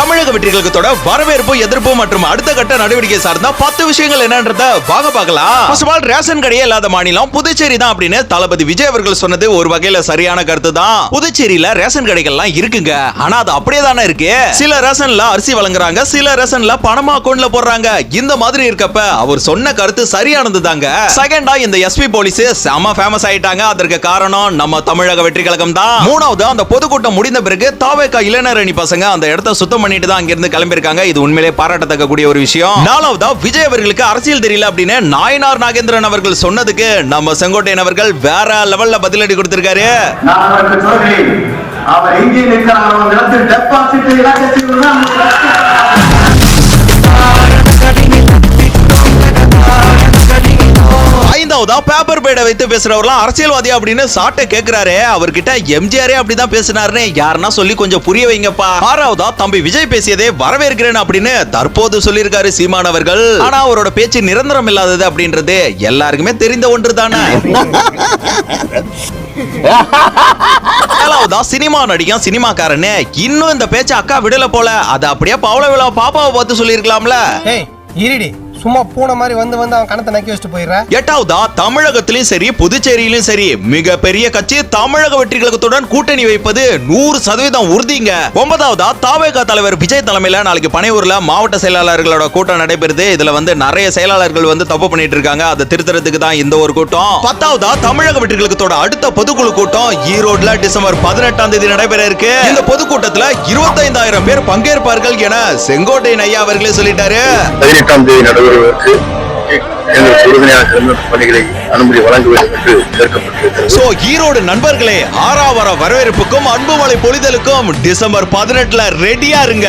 தமிழக வெற்றிகளுக்கத்தோட வரவேற்பு எதிர்ப்பு மற்றும் அடுத்த கட்ட நடவடிக்கை சார்ந்த பத்து விஷயங்கள் என்னன்றத வாங்க பார்க்கலாம். ரேஷன் கடையே இல்லாத மாநிலம் புதுச்சேரி தான் அப்படின்னு தளபதி விஜய் அவர்கள் சொன்னது ஒரு வகையில சரியான கருத்து தான். புதுச்சேரியில ரேஷன் கடைகள்லாம் இருக்குங்க. ஆனா அது அப்படியே தானே இருக்கு. சில ரேஷன்ல அரிசி வழங்குறாங்க சில ரேஷன்ல பணமா அக்கௌண்ட்ல போடுறாங்க. இந்த மாதிரி இருக்கப்ப அவர் சொன்ன கருத்து சரியானது தாங்க. செகண்டா இந்த எஸ்பி போலீஸ் செம ஃபேமஸ் ஆயிட்டாங்க. அதற்கு காரணம் நம்ம தமிழக வெற்றி கழகம் தான். மூணாவது அந்த பொதுக்கூட்டம் முடிந்த பிறகு தாவேக்கா இளைஞர் அணி பசங்க அந்த இடத்த சுத்தம் பண்ணிட்டு தான் அங்கிருந்து கிளம்பியிருக்காங்க. இது உண்மையிலே பாராட்டத்தக்க கூடிய ஒரு விஷயம். நாலாவதா விஜய் அவர்களுக்கு அரசியல் தெரியல அப்படின்னு நாயனார் நாகேந்திரன் அவர்கள் சொன்னதுக்கு நம்ம செங்கோட்டையன் அவர்கள் வேற லெவல்ல பதிலடி கொடுத்திருக்காரு. அவர் எங்கே நிற்கிறாரோ அந்த தான் பேப்பர் பேடை வைத்து பேசுறவர்லாம் அரசியல்வாதி அப்படின்னு சாட்டை கேக்குறாரு. அவர்கிட்ட எம்ஜிஆரே அப்படிதான் பேசினாருன்னு யாருன்னா சொல்லி கொஞ்சம் புரிய வைங்கப்பா. ஆறாவதா தம்பி விஜய் பேசியதே வரவேற்கிறேன் அப்படின்னு தற்போது சொல்லியிருக்காரு சீமான் அவர்கள். ஆனா அவரோட பேச்சு நிரந்தரம் இல்லாதது அப்படின்றது எல்லாருக்குமே தெரிந்த ஒன்று தானே ஏழாவதா சினிமா நடிகன் சினிமாக்காரன்னு இன்னும் இந்த பேச்ச அக்கா விடல போல. அது அப்படியே பவள விழா பாப்பாவை பார்த்து சொல்லியிருக்கலாம்ல. இருடி. சும்மா பூனை மாதிரி வந்து வந்து அவன் கணத்தை நக்கி வச்சுட்டு போயிடுற. எட்டாவதா தமிழகத்திலும் சரி புதுச்சேரியிலும் சரி மிகப்பெரிய கட்சி தமிழக வெற்றி கழகத்துடன் கூட்டணி வைப்பது நூறு சதவீதம் உறுதிங்க. ஒன்பதாவதா தாவேகா தலைவர் விஜய் தலைமையில நாளைக்கு பனையூர்ல மாவட்ட செயலாளர்களோட கூட்டம் நடைபெறுது. இதுல வந்து நிறைய செயலாளர்கள் வந்து தப்பு பண்ணிட்டு இருக்காங்க. அதை திருத்தறதுக்கு தான் இந்த ஒரு கூட்டம். பத்தாவதா தமிழக வெற்றி கழகத்தோட அடுத்த பொதுக்குழு கூட்டம் ஈரோட்ல டிசம்பர் பதினெட்டாம் தேதி நடைபெற இருக்கு. இந்த பொதுக்கூட்டத்துல இருபத்தைந்தாயிரம் பேர் பங்கேற்பார்கள் என செங்கோட்டையன் ஐயா அவர்களே சொல்லிட்டாரு. பதினெட்டாம் தேதி வருவதற்கு ஈரோடு நண்பர்களே ஆறாவர வரவேற்புக்கும் அன்புமலை பொழிதலுக்கும் டிசம்பர் பதினெட்டுல ரெடியா இருங்க.